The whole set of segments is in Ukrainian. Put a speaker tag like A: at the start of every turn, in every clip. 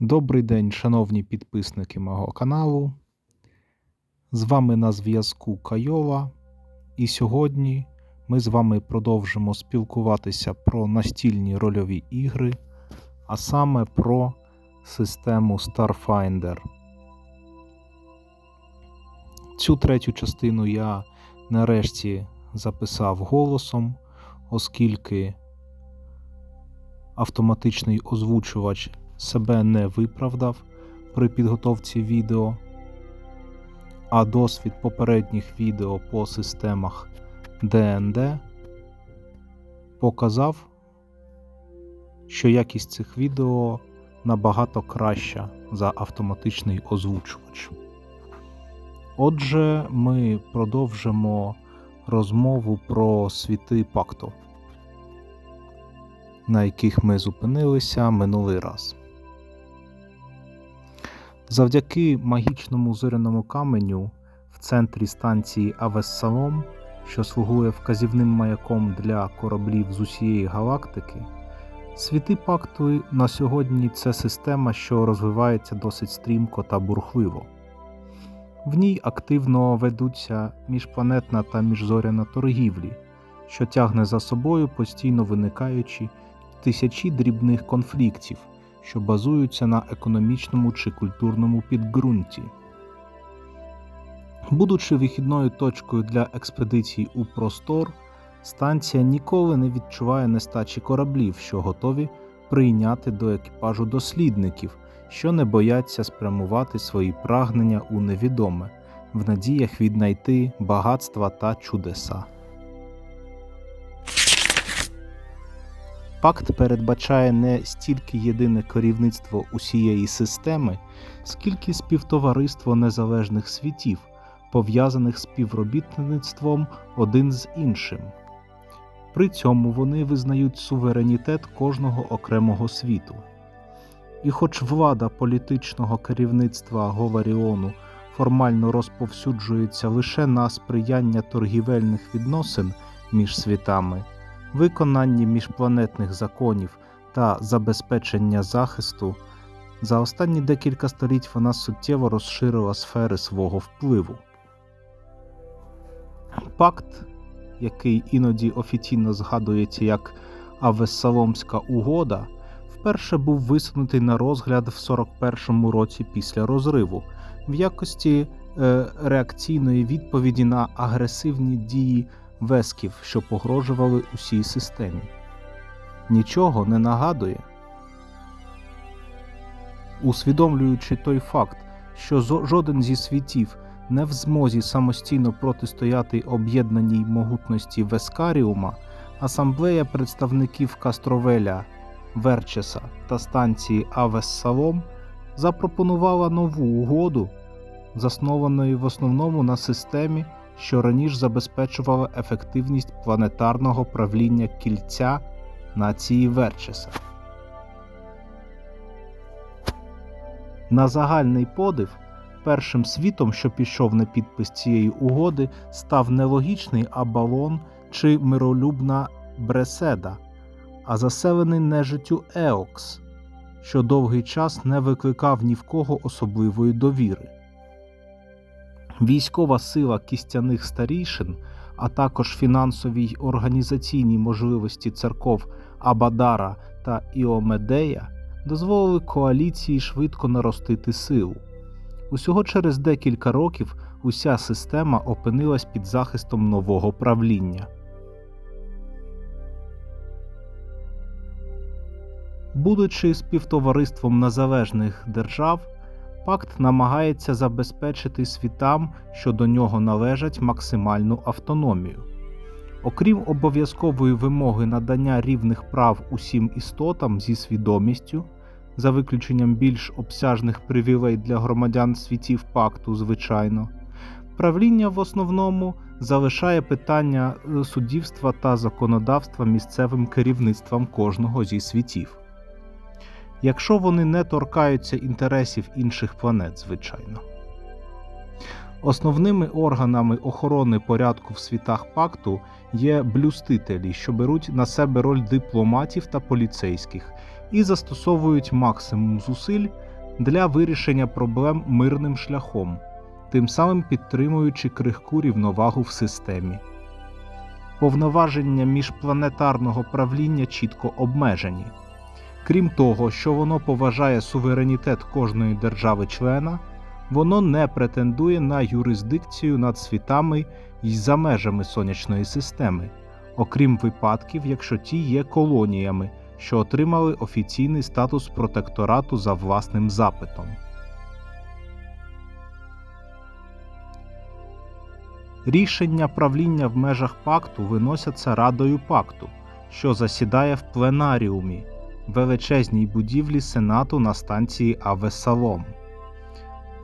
A: Добрий день, шановні підписники мого каналу. З вами на зв'язку Кайова, і сьогодні ми з вами продовжимо спілкуватися про настільні рольові ігри, а саме про систему Starfinder. Цю третю частину я нарешті записав голосом, оскільки автоматичний озвучувач себе не виправдав при підготовці відео, а досвід попередніх відео по системах DND показав, що якість цих відео набагато краща за автоматичний озвучувач. Отже, ми продовжимо розмову про світи пакту, на яких ми зупинилися минулий раз. Завдяки магічному зоряному каменю в центрі станції Авессалом, що слугує вказівним маяком для кораблів з усієї галактики, світи пакту на сьогодні це система, що розвивається досить стрімко та бурхливо. В ній активно ведуться міжпланетна та міжзоряна торгівлі, що тягне за собою постійно виникаючі тисячі дрібних конфліктів що базуються на економічному чи культурному підґрунті. Будучи вихідною точкою для експедицій у простор, станція ніколи не відчуває нестачі кораблів, що готові прийняти до екіпажу дослідників, що не бояться спрямувати свої прагнення у невідоме, в надіях віднайти багатства та чудеса. Пакт передбачає не стільки єдине керівництво усієї системи, скільки співтовариство незалежних світів, пов'язаних співробітництвом один з іншим. При цьому вони визнають суверенітет кожного окремого світу. І хоч влада політичного керівництва Говаріону формально розповсюджується лише на сприяння торгівельних відносин між світами виконанні міжпланетних законів та забезпечення захисту, за останні декілька століть вона суттєво розширила сфери свого впливу. Пакт, який іноді офіційно згадується як Авесаломська угода, вперше був висунутий на розгляд в 41-му році після розриву в якості е, реакційної відповіді на агресивні дії весків, що погрожували усій системі. Нічого не нагадує. Усвідомлюючи той факт, що жоден зі світів не в змозі самостійно протистояти об'єднаній могутності Вескаріума, асамблея представників Кастровеля, Верчеса та станції Авессалом запропонувала нову угоду, заснованою в основному на системі що раніше забезпечувала ефективність планетарного правління кільця нації Верчеса. На загальний подив, першим світом, що пішов на підпис цієї угоди, став не логічний Абалон чи миролюбна Бреседа, а заселений нежиттю Еокс, що довгий час не викликав ні в кого особливої довіри. Військова сила кістяних старішин, а також фінансові й організаційні можливості церков Абадара та Іомедея дозволили коаліції швидко наростити силу. Усього через декілька років уся система опинилась під захистом нового правління. Будучи співтовариством незалежних держав. Пакт намагається забезпечити світам, що до нього належать максимальну автономію. Окрім обов'язкової вимоги надання рівних прав усім істотам зі свідомістю, за виключенням більш обсяжних привілей для громадян світів пакту, звичайно, правління в основному залишає питання суддівства та законодавства місцевим керівництвам кожного зі світів якщо вони не торкаються інтересів інших планет, звичайно. Основними органами охорони порядку в світах пакту є блюстителі, що беруть на себе роль дипломатів та поліцейських і застосовують максимум зусиль для вирішення проблем мирним шляхом, тим самим підтримуючи крихку рівновагу в системі. Повноваження міжпланетарного правління чітко обмежені. Крім того, що воно поважає суверенітет кожної держави-члена, воно не претендує на юрисдикцію над світами й за межами сонячної системи, окрім випадків, якщо ті є колоніями, що отримали офіційний статус протекторату за власним запитом. Рішення правління в межах пакту виносяться Радою пакту, що засідає в пленаріумі величезній будівлі Сенату на станції Авесалом.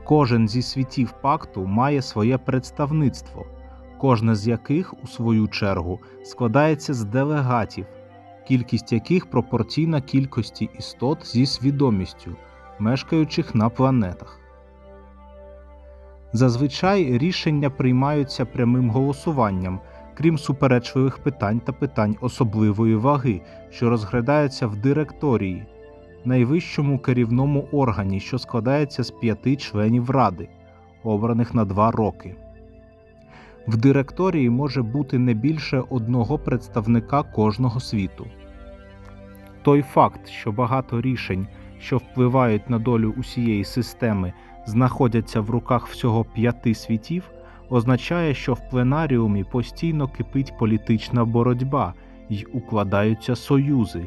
A: Кожен зі світів пакту має своє представництво, кожне з яких, у свою чергу, складається з делегатів, кількість яких пропорційна кількості істот зі свідомістю, мешкаючих на планетах. Зазвичай рішення приймаються прямим голосуванням, крім суперечливих питань та питань особливої ваги, що розглядаються в директорії, найвищому керівному органі, що складається з п'яти членів ради, обраних на два роки. В директорії може бути не більше одного представника кожного світу. Той факт, що багато рішень, що впливають на долю усієї системи, знаходяться в руках всього п'яти світів, означає, що в пленаріумі постійно кипить політична боротьба й укладаються союзи.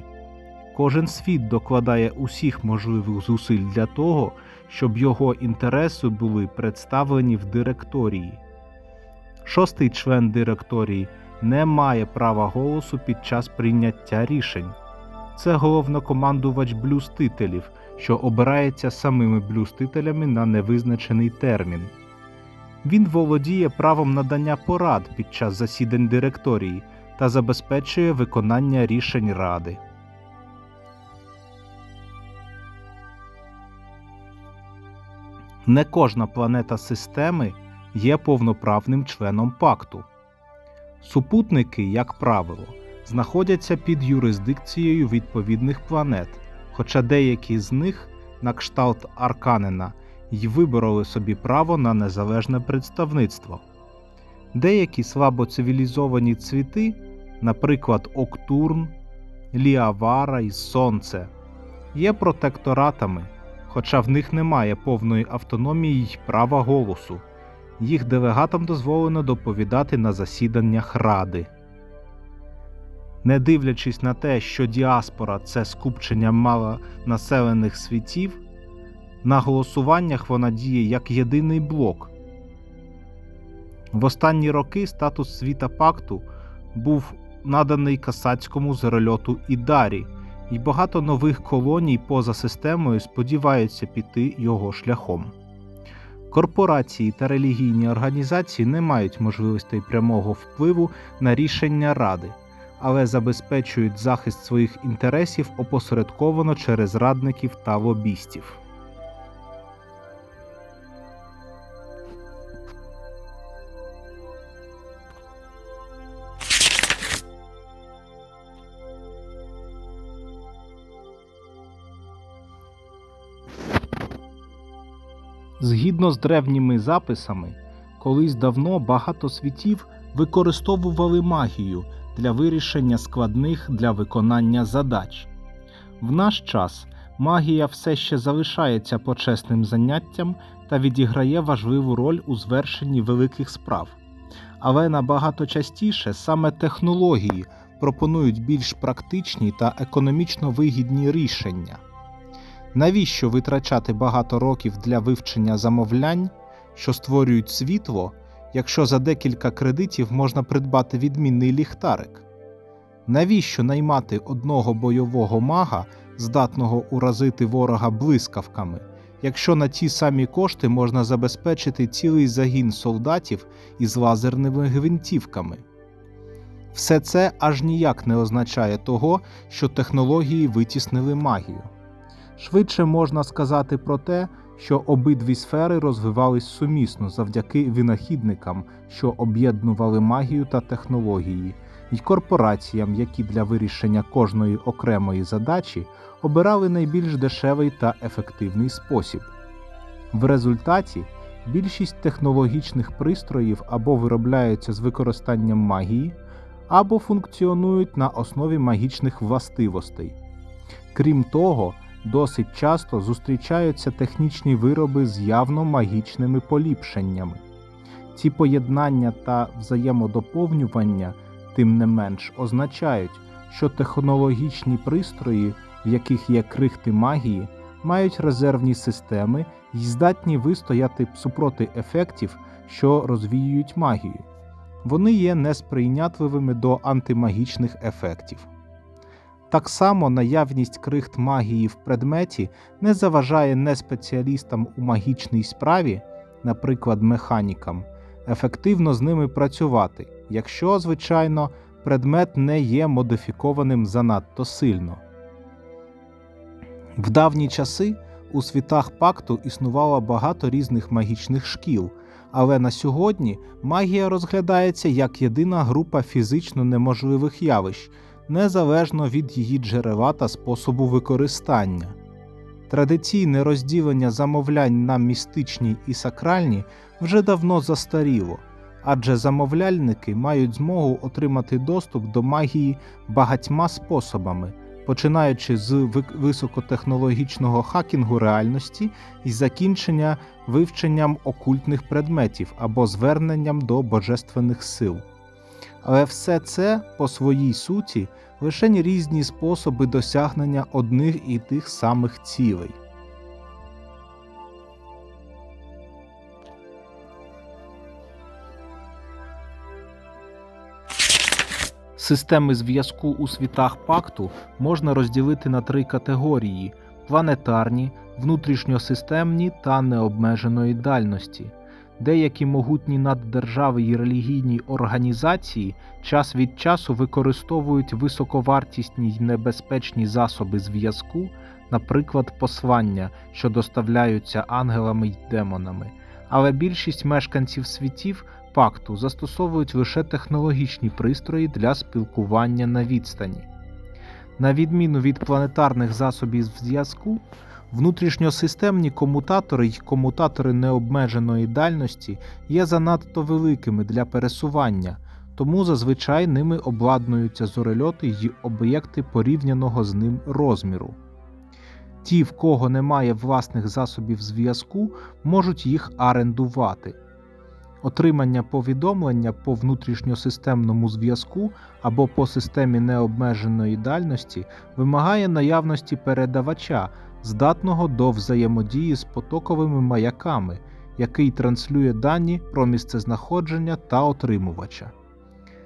A: Кожен світ докладає усіх можливих зусиль для того, щоб його інтереси були представлені в директорії. Шостий член директорії не має права голосу під час прийняття рішень. Це головнокомандувач блюстителів, що обирається самими блюстителями на невизначений термін. Він володіє правом надання порад під час засідань директорії та забезпечує виконання рішень ради. Не кожна планета системи є повноправним членом пакту. Супутники, як правило, знаходяться під юрисдикцією відповідних планет, хоча деякі з них, на кшталт Арканена, й вибороли собі право на незалежне представництво. Деякі слабоцивілізовані цвіти, наприклад, Октурн, Ліавара і Сонце, є протекторатами, хоча в них немає повної автономії й права голосу. Їх делегатам дозволено доповідати на засіданнях Ради. Не дивлячись на те, що діаспора це скупчення малонаселених світів, на голосуваннях вона діє як єдиний блок. В останні роки статус світа пакту був наданий касацькому зерольоту Ідарі, і багато нових колоній поза системою сподіваються піти його шляхом. Корпорації та релігійні організації не мають можливостей прямого впливу на рішення Ради, але забезпечують захист своїх інтересів опосередковано через радників та лобістів. Згідно з древніми записами, колись давно багато світів використовували магію для вирішення складних для виконання задач. В наш час магія все ще залишається почесним заняттям та відіграє важливу роль у звершенні великих справ, але набагато частіше саме технології пропонують більш практичні та економічно вигідні рішення. Навіщо витрачати багато років для вивчення замовлянь, що створюють світло, якщо за декілька кредитів можна придбати відмінний ліхтарик? Навіщо наймати одного бойового мага, здатного уразити ворога блискавками, якщо на ті самі кошти можна забезпечити цілий загін солдатів із лазерними гвинтівками? Все це аж ніяк не означає того, що технології витіснили магію. Швидше можна сказати про те, що обидві сфери розвивались сумісно завдяки винахідникам, що об'єднували магію та технології, й корпораціям, які для вирішення кожної окремої задачі обирали найбільш дешевий та ефективний спосіб. В результаті більшість технологічних пристроїв або виробляються з використанням магії, або функціонують на основі магічних властивостей. Крім того, досить часто зустрічаються технічні вироби з явно магічними поліпшеннями. Ці поєднання та взаємодоповнювання, тим не менш, означають, що технологічні пристрої, в яких є крихти магії, мають резервні системи і здатні вистояти супроти ефектів, що розвіюють магію. Вони є несприйнятливими до антимагічних ефектів. Так само наявність крихт магії в предметі не заважає неспеціалістам у магічній справі, наприклад, механікам, ефективно з ними працювати, якщо, звичайно, предмет не є модифікованим занадто сильно. В давні часи у світах пакту існувало багато різних магічних шкіл, але на сьогодні магія розглядається як єдина група фізично неможливих явищ, незалежно від її джерела та способу використання. Традиційне розділення замовлянь на містичні і сакральні вже давно застаріло, адже замовляльники мають змогу отримати доступ до магії багатьма способами починаючи з високотехнологічного хакінгу реальності і закінчення вивченням окультних предметів або зверненням до божественних сил. Але все це по своїй суті лише різні способи досягнення одних і тих самих цілей. Системи зв'язку у світах пакту можна розділити на три категорії: планетарні, внутрішньосистемні та необмеженої дальності. Деякі могутні наддержави й релігійні організації час від часу використовують високовартісні й небезпечні засоби зв'язку, наприклад, послання, що доставляються ангелами й демонами. Але більшість мешканців світів пакту застосовують лише технологічні пристрої для спілкування на відстані. На відміну від планетарних засобів зв'язку, внутрішньосистемні комутатори й комутатори необмеженої дальності є занадто великими для пересування, тому зазвичай ними обладнуються зорельоти й об'єкти порівняного з ним розміру. Ті, в кого немає власних засобів зв'язку, можуть їх орендувати. Отримання повідомлення по внутрішньосистемному зв'язку або по системі необмеженої дальності вимагає наявності передавача, здатного до взаємодії з потоковими маяками, який транслює дані про місцезнаходження та отримувача.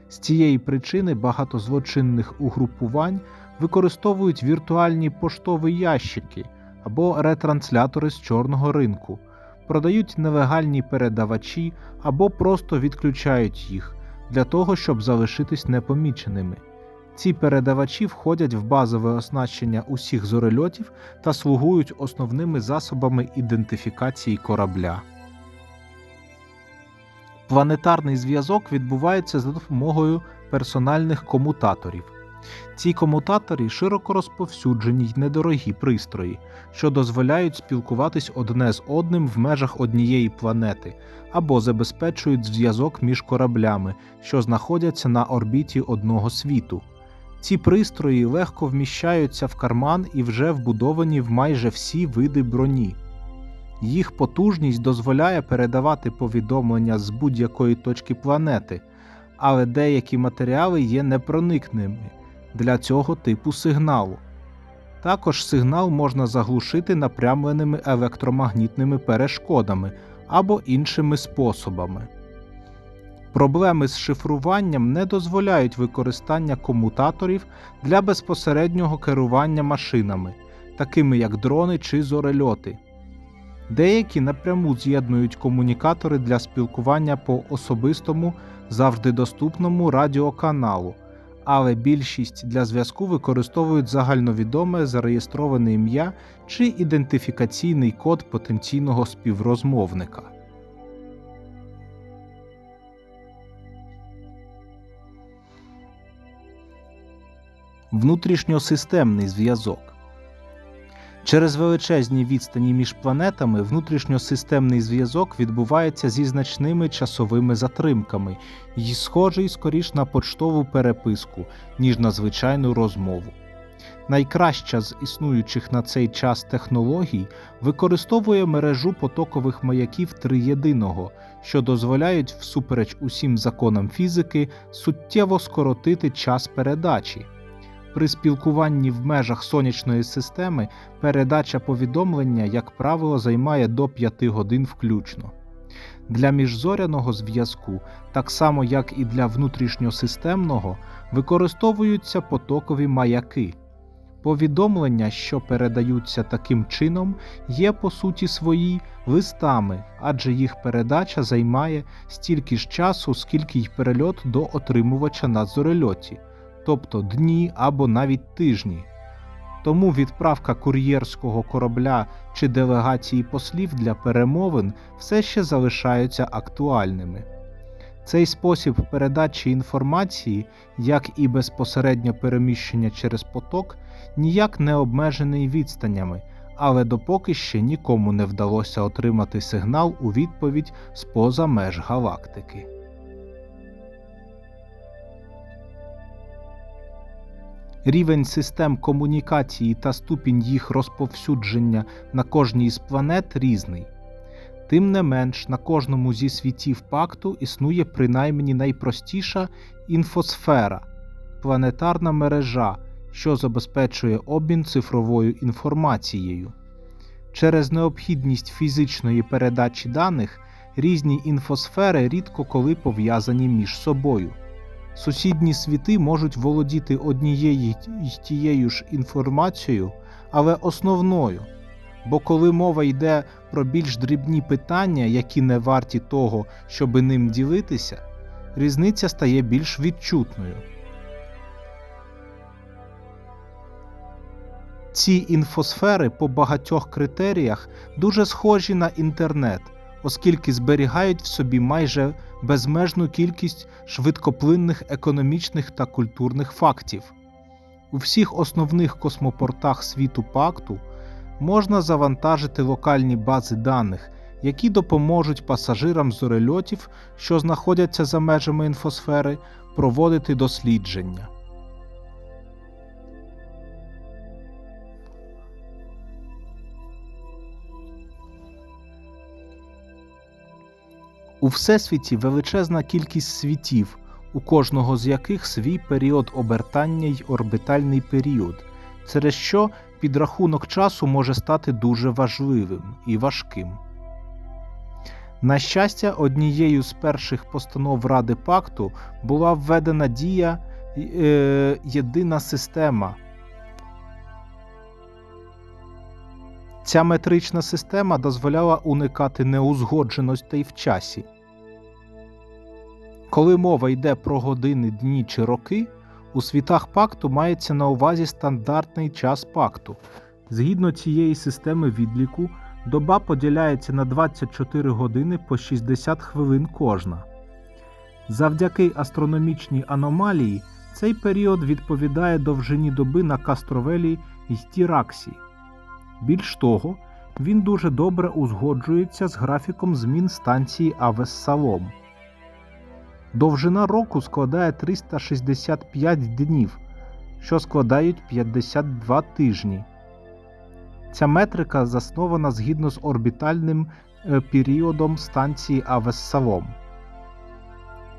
A: З цієї причини багато злочинних угрупувань використовують віртуальні поштові ящики або ретранслятори з чорного ринку продають нелегальні передавачі або просто відключають їх для того, щоб залишитись непоміченими. Ці передавачі входять в базове оснащення усіх зорельотів та слугують основними засобами ідентифікації корабля. Планетарний зв'язок відбувається за допомогою персональних комутаторів. Ці комутаторі широко розповсюджені й недорогі пристрої, що дозволяють спілкуватись одне з одним в межах однієї планети або забезпечують зв'язок між кораблями, що знаходяться на орбіті одного світу. Ці пристрої легко вміщаються в карман і вже вбудовані в майже всі види броні. Їх потужність дозволяє передавати повідомлення з будь-якої точки планети, але деякі матеріали є непроникними для цього типу сигналу. Також сигнал можна заглушити напрямленими електромагнітними перешкодами або іншими способами. Проблеми з шифруванням не дозволяють використання комутаторів для безпосереднього керування машинами, такими як дрони чи зорельоти. Деякі напряму з'єднують комунікатори для спілкування по особистому завжди доступному радіоканалу але більшість для зв'язку використовують загальновідоме зареєстроване ім'я чи ідентифікаційний код потенційного співрозмовника. Внутрішньосистемний зв'язок. Через величезні відстані між планетами внутрішньосистемний зв'язок відбувається зі значними часовими затримками і схожий скоріш на поштову переписку, ніж на звичайну розмову. Найкраща з існуючих на цей час технологій використовує мережу потокових маяків триєдиного, що дозволяють, всупереч усім законам фізики, суттєво скоротити час передачі. При спілкуванні в межах сонячної системи передача повідомлення, як правило, займає до 5 годин включно. Для міжзоряного зв'язку, так само як і для внутрішньосистемного, використовуються потокові маяки. Повідомлення, що передаються таким чином, є по суті свої листами, адже їх передача займає стільки ж часу, скільки й перельот до отримувача на зорельоті, тобто дні або навіть тижні. Тому відправка кур'єрського корабля чи делегації послів для перемовин все ще залишаються актуальними. Цей спосіб передачі інформації, як і безпосередньо переміщення через поток, ніяк не обмежений відстанями, але допоки ще нікому не вдалося отримати сигнал у відповідь з поза меж галактики. Рівень систем комунікації та ступінь їх розповсюдження на кожній з планет різний. Тим не менш, на кожному зі світів пакту існує принаймні найпростіша інфосфера планетарна мережа, що забезпечує обмін цифровою інформацією. Через необхідність фізичної передачі даних різні інфосфери рідко коли пов'язані між собою. Сусідні світи можуть володіти однією й тією ж інформацією, але основною. Бо коли мова йде про більш дрібні питання, які не варті того, щоби ним ділитися, різниця стає більш відчутною. Ці інфосфери по багатьох критеріях дуже схожі на інтернет, оскільки зберігають в собі майже безмежну кількість швидкоплинних економічних та культурних фактів. У всіх основних космопортах світу пакту можна завантажити локальні бази даних, які допоможуть пасажирам зорельотів, що знаходяться за межами інфосфери, проводити дослідження. У Всесвіті величезна кількість світів, у кожного з яких свій період обертання й орбітальний період, через що підрахунок часу може стати дуже важливим і важким. На щастя, однією з перших постанов Ради Пакту була введена дія е, єдина система. Ця метрична система дозволяла уникати неузгодженостей в часі. Коли мова йде про години, дні чи роки, у світах пакту мається на увазі стандартний час пакту. Згідно цієї системи відліку, доба поділяється на 24 години по 60 хвилин кожна. Завдяки астрономічній аномалії цей період відповідає довжині доби на Кастровелі й Тіраксі. Більш того, він дуже добре узгоджується з графіком змін станції Авессалом. Довжина року складає 365 днів, що складають 52 тижні. Ця метрика заснована згідно з орбітальним е, періодом станції Авессалом.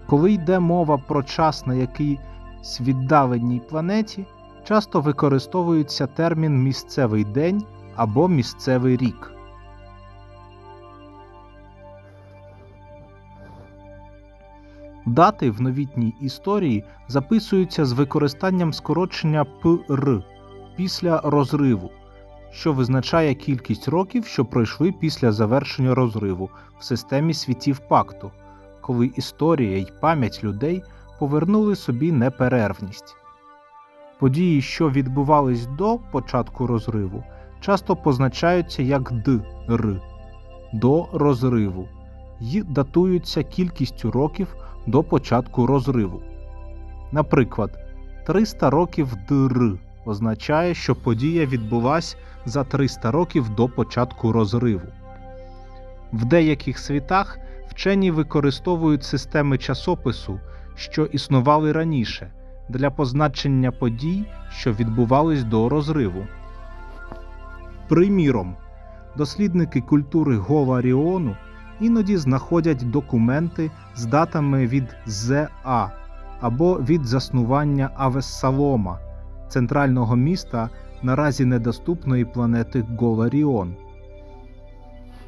A: Коли йде мова про час на якійсь віддаленій планеті, часто використовується термін місцевий день або місцевий рік. Дати в новітній історії записуються з використанням скорочення ПР після розриву, що визначає кількість років, що пройшли після завершення розриву в системі світів пакту, коли історія й пам'ять людей повернули собі неперервність. Події, що відбувались до початку розриву, часто позначаються як ДР до розриву й датуються кількістю років до початку розриву. Наприклад, 300 років ДР означає, що подія відбулася за 300 років до початку розриву. В деяких світах вчені використовують системи часопису, що існували раніше, для позначення подій, що відбувались до розриву. Приміром, дослідники культури Говаріону іноді знаходять документи з датами від ЗА або від заснування Авессалома, центрального міста наразі недоступної планети Голаріон.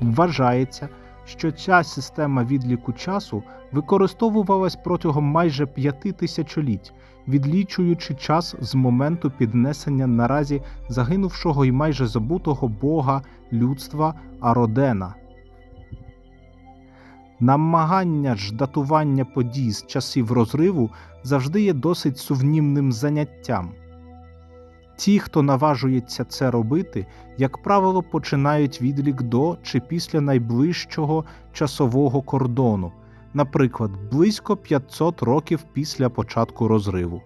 A: Вважається, що ця система відліку часу використовувалась протягом майже п'яти тисячоліть, відлічуючи час з моменту піднесення наразі загинувшого і майже забутого бога людства Ародена. Намагання ж датування подій з часів розриву завжди є досить сумнівним заняттям. Ті, хто наважується це робити, як правило, починають відлік до чи після найближчого часового кордону, наприклад, близько 500 років після початку розриву.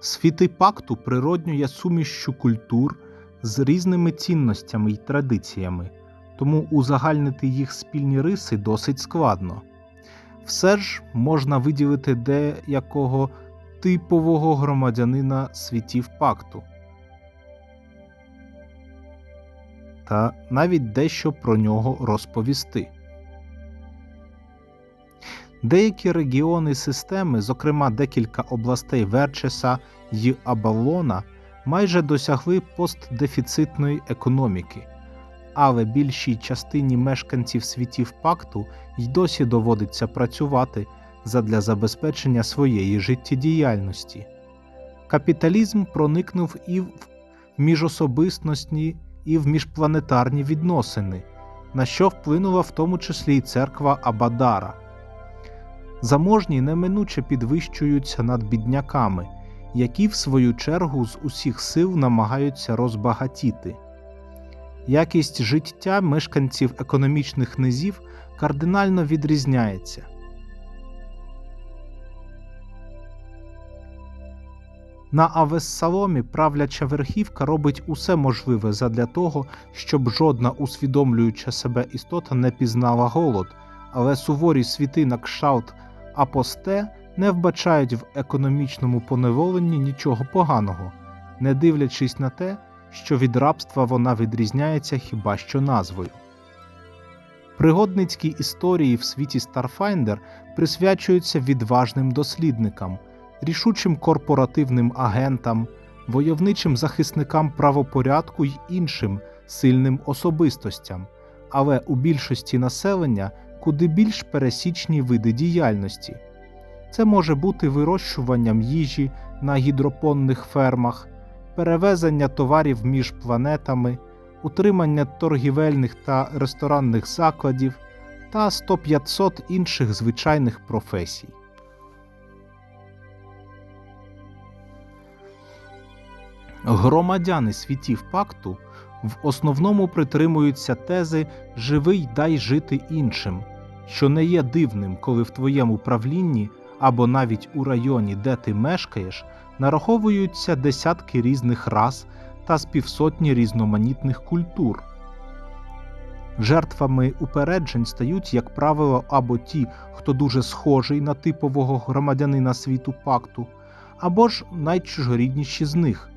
A: Світи пакту природньо є сумішчю культур з різними цінностями й традиціями, тому узагальнити їх спільні риси досить складно. Все ж можна виділити деякого типового громадянина світів пакту та навіть дещо про нього розповісти. Деякі регіони системи, зокрема декілька областей Верчеса й Абалона, майже досягли постдефіцитної економіки, але більшій частині мешканців світів пакту й досі доводиться працювати задля забезпечення своєї життєдіяльності. Капіталізм проникнув і в міжособистності, і в міжпланетарні відносини, на що вплинула в тому числі й церква Абадара. Заможні неминуче підвищуються над бідняками, які в свою чергу з усіх сил намагаються розбагатіти. Якість життя мешканців економічних низів кардинально відрізняється. На Авессаломі правляча верхівка робить усе можливе задля того, щоб жодна усвідомлююча себе істота не пізнала голод, але суворі світи на кшалт апосте не вбачають в економічному поневоленні нічого поганого, не дивлячись на те, що від рабства вона відрізняється хіба що назвою. Пригодницькі історії в світі Starfinder присвячуються відважним дослідникам, рішучим корпоративним агентам, войовничим захисникам правопорядку й іншим сильним особистостям, але у більшості населення куди більш пересічні види діяльності. Це може бути вирощуванням їжі на гідропонних фермах, перевезення товарів між планетами, утримання торгівельних та ресторанних закладів та 100-500 інших звичайних професій. Громадяни світів пакту в основному притримуються тези Живий дай жити іншим, що не є дивним, коли в твоєму правлінні або навіть у районі, де ти мешкаєш, нараховуються десятки різних рас та з півсотні різноманітних культур. Жертвами упереджень стають, як правило, або ті, хто дуже схожий на типового громадянина світу пакту, або ж найчужорідніші з них.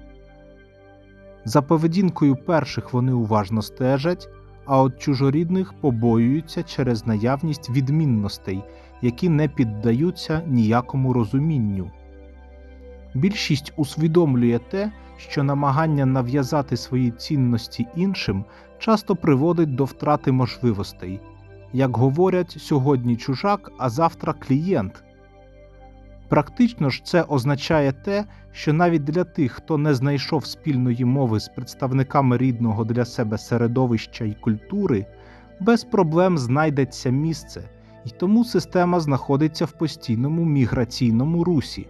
A: За поведінкою перших вони уважно стежать, а от чужорідних побоюються через наявність відмінностей, які не піддаються ніякому розумінню. Більшість усвідомлює те, що намагання нав'язати свої цінності іншим часто приводить до втрати можливостей. Як говорять сьогодні чужак, а завтра клієнт. Практично ж це означає те, що навіть для тих, хто не знайшов спільної мови з представниками рідного для себе середовища і культури, без проблем знайдеться місце, і тому система знаходиться в постійному міграційному русі.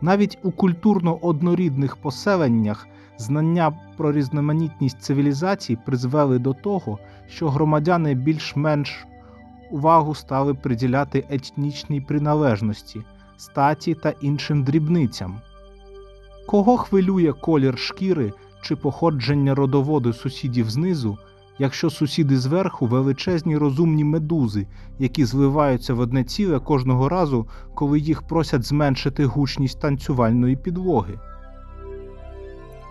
A: Навіть у культурно однорідних поселеннях знання про різноманітність цивілізацій призвели до того, що громадяни більш-менш увагу стали приділяти етнічній приналежності, статі та іншим дрібницям. Кого хвилює колір шкіри чи походження родоводу сусідів знизу, якщо сусіди зверху величезні розумні медузи, які зливаються в одне ціле кожного разу, коли їх просять зменшити гучність танцювальної підлоги?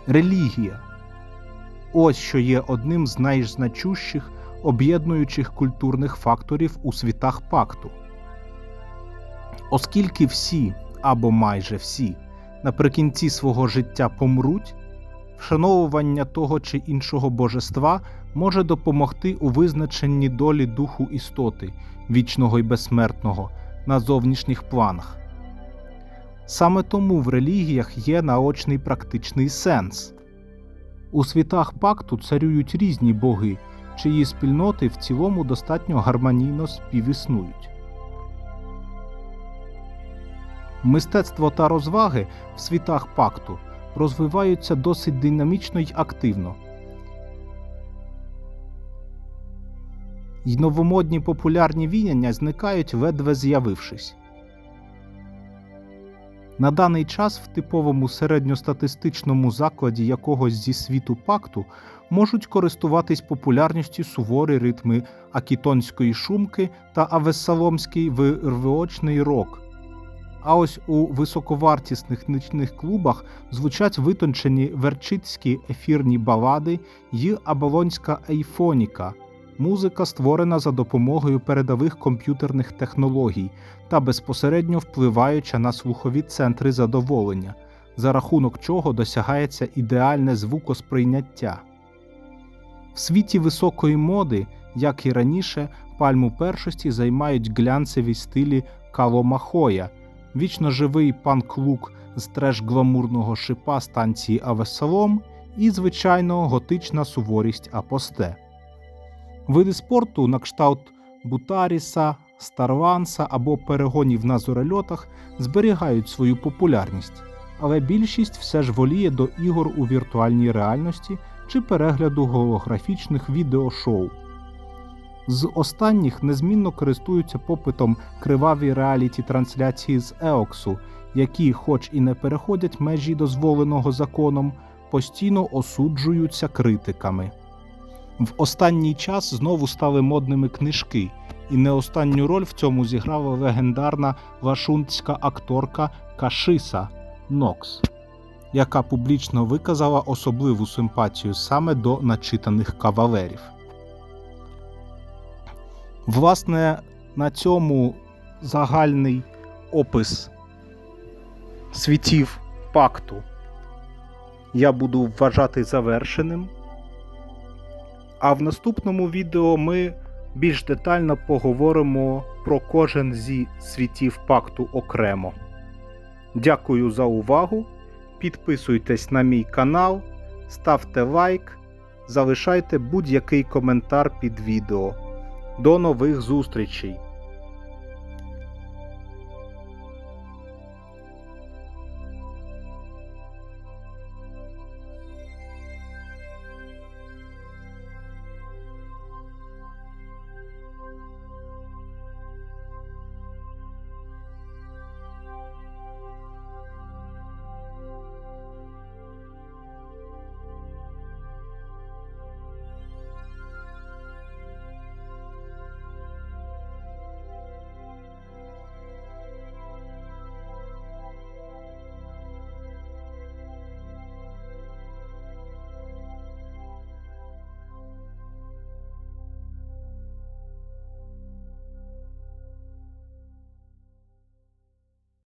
A: Релігія ось що є одним з найзначущих об'єднуючих культурних факторів у світах пакту. Оскільки всі або майже всі наприкінці свого життя помруть, вшановування того чи іншого божества може допомогти у визначенні долі духу істоти, вічного і безсмертного, на зовнішніх планах. Саме тому в релігіях є наочний практичний сенс. У світах пакту царюють різні боги, чиї спільноти в цілому достатньо гармонійно співіснують. Мистецтво та розваги в світах пакту розвиваються досить динамічно й активно. й новомодні популярні віяння зникають, ледве з'явившись. На даний час в типовому середньостатистичному закладі якогось зі світу пакту можуть користуватись популярністю суворі ритми акітонської шумки та авесаломський вирвоочний рок. А ось у високовартісних нічних клубах звучать витончені верчицькі ефірні балади й аболонська ейфоніка – музика створена за допомогою передових комп'ютерних технологій та безпосередньо впливаюча на слухові центри задоволення, за рахунок чого досягається ідеальне звукосприйняття. В світі високої моди, як і раніше, пальму першості займають глянцеві стилі каломахоя, вічно живий панк-лук з треш гламурного шипа станції Авесалом і, звичайно, готична суворість апосте. Види спорту на кшталт Бутаріса, Старванса або перегонів на зорельотах зберігають свою популярність, але більшість все ж воліє до ігор у віртуальній реальності чи перегляду голографічних відеошоу. З останніх незмінно користуються попитом криваві реаліті трансляції з Еоксу, які, хоч і не переходять межі дозволеного законом, постійно осуджуються критиками. В останній час знову стали модними книжки, і не останню роль в цьому зіграла легендарна вашунтська акторка Кашиса Нокс, яка публічно виказала особливу симпатію саме до начитаних кавалерів. Власне, на цьому загальний опис світів пакту я буду вважати завершеним. А в наступному відео ми більш детально поговоримо про кожен зі світів пакту окремо. Дякую за увагу. Підписуйтесь на мій канал, ставте лайк, залишайте будь-який коментар під відео. До нових зустрічей!